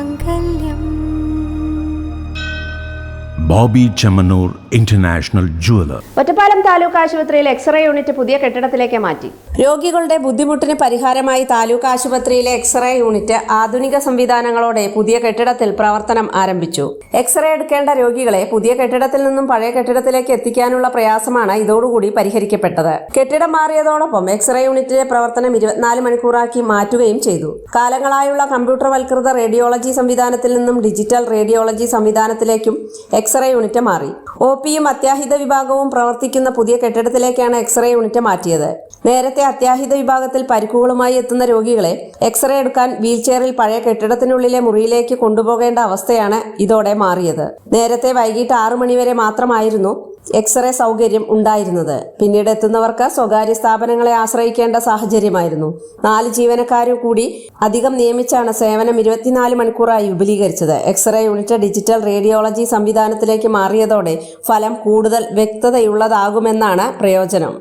മാംഗല്യം Bobby Chemmanur international jeweller Ottapalam taluk ആശുപത്രിയിൽ x-ray unit പുതിയ കെട്ടിടത്തിലേക്ക് മാറ്റി. രോഗികളുടെ ബുദ്ധിമുട്ടിന് പരിഹാരമായി താലൂക്ക് ആശുപത്രിയിലെ എക്സ്റേ യൂണിറ്റ് ആധുനിക സംവിധാനങ്ങളോടെ പുതിയ കെട്ടിടത്തിൽ പ്രവർത്തനം ആരംഭിച്ചു. എക്സ്റേ എടുക്കേണ്ട രോഗികളെ പുതിയ കെട്ടിടത്തിൽ നിന്നും പഴയ കെട്ടിടത്തിലേക്ക് എത്തിക്കാനുള്ള പ്രയാസമാണ് ഇതോടുകൂടി പരിഹരിക്കപ്പെട്ടത്. കെട്ടിടം മാറിയതോടൊപ്പം എക്സ്റേ യൂണിറ്റിലെ പ്രവർത്തനം ഇരുപത്തിനാല് മണിക്കൂറാക്കി മാറ്റുകയും ചെയ്തു. കാലങ്ങളായുള്ള കമ്പ്യൂട്ടർവൽകൃത റേഡിയോളജി സംവിധാനത്തിൽ നിന്നും ഡിജിറ്റൽ റേഡിയോളജി സംവിധാനത്തിലേക്കും എക്സ്റേ യൂണിറ്റ് മാറി. ഒ പിയും അത്യാഹിത വിഭാഗവും പ്രവർത്തിക്കുന്ന പുതിയ കെട്ടിടത്തിലേക്കാണ് എക്സ്റേ യൂണിറ്റ് മാറ്റിയത്. നേരത്തെ അത്യാഹിത വിഭാഗത്തിൽ പരിക്കുകളുമായി എത്തുന്ന രോഗികളെ എക്സ്റേ എടുക്കാൻ വീൽചെയറിൽ പഴയ കെട്ടിടത്തിനുള്ളിലെ മുറിയിലേക്ക് കൊണ്ടുപോകേണ്ട അവസ്ഥയാണ് ഇതോടെ മാറിയത്. നേരത്തെ വൈകിട്ട് ആറു മണിവരെ മാത്രമായിരുന്നു എക്സ്റേ സൗകര്യം ഉണ്ടായിരുന്നത്. പിന്നീട് എത്തുന്നവർക്ക് സ്വകാര്യ സ്ഥാപനങ്ങളെ ആശ്രയിക്കേണ്ട സാഹചര്യമായിരുന്നു. നാല് ജീവനക്കാരും കൂടി അധികം നിയമിച്ചാണ് സേവനം ഇരുപത്തിനാല് മണിക്കൂറായി വിപുലീകരിച്ചത്. എക്സ്റേ യൂണിറ്റ് ഡിജിറ്റൽ റേഡിയോളജി സംവിധാനത്തിലേക്ക് മാറിയതോടെ ഫലം കൂടുതൽ വ്യക്തതയുള്ളതാകുമെന്നാണ് പ്രയോജനം.